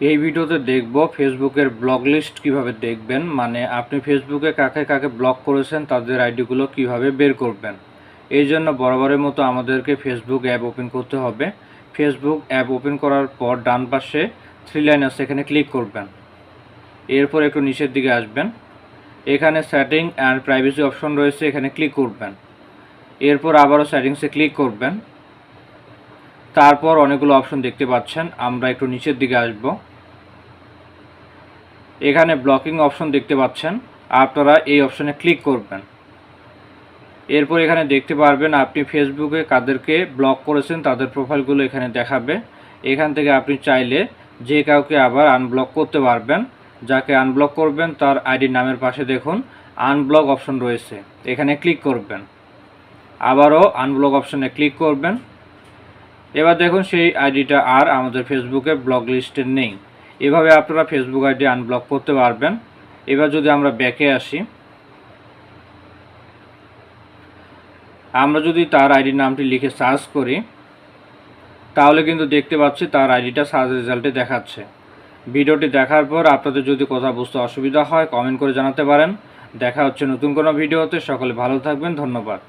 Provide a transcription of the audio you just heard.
এই ভিডিওতে দেখব ফেসবুকের ব্লক লিস্ট কীভাবে দেখবেন মানে আপনি ফেসবুকে কাকে কাকে ব্লক করেছেন, তাদের আইডিগুলো কীভাবে বের করবেন। এই জন্য বরাবরের মতো আমাদেরকে ফেসবুক অ্যাপ ওপেন করতে হবে। ফেসবুক অ্যাপ ওপেন করার পর ডান পাশে থ্রি লাইন আছে, এখানে ক্লিক করবেন। এরপর একটু নিচের দিকে আসবেন। এখানে সেটিং অ্যান্ড প্রাইভেসি অপশন রয়েছে, এখানে ক্লিক করবেন। এরপর আবারও সেটিংসে ক্লিক করবেন। তারপর অনেকগুলো অপশন দেখতে পাচ্ছেন। আমরা একটু নিচের দিকে আসব। এখানে ব্লকিং অপশন দেখতে পাচ্ছেন। আপনারা এই অপশনে ক্লিক করবেন। এরপর এখানে দেখতে পারবেন, আপনি ফেসবুকে কাদেরকে ব্লক করেছেন, তাদের প্রোফাইলগুলো এখানে দেখাবে। এখান থেকে আপনি চাইলে যে কাউকে আবার আনব্লক করতে পারবেন, যাকে আনব্লক করবেন, তার আইডি নামের পাশে দেখুন আনব্লক অপশন রয়েছে। এখানে ক্লিক করবেন। আবারও আনব্লক অপশনে ক্লিক করবেন। এবার দেখুন সেই আইডিটা আর আমাদের ফেসবুকে ব্লক লিস্টে নেই। এভাবে আপনারা ফেসবুক আইডি আনব্লক করতে পারবেন। এবার যদি আমরা ব্যাকে আসি, আমরা যদি তার আইডি নামটি লিখে সার্চ করি, তাহলে কিন্তু দেখতে পাচ্ছি তার আইডিটা সার্চ রেজাল্টে দেখাচ্ছে। ভিডিওটি দেখার পর আপনাদের যদি কথা বুঝতে অসুবিধা হয়, কমেন্ট করে জানাতে পারেন। দেখা হচ্ছে নতুন কোনো ভিডিওতে। সকলে ভালো থাকবেন, ধন্যবাদ।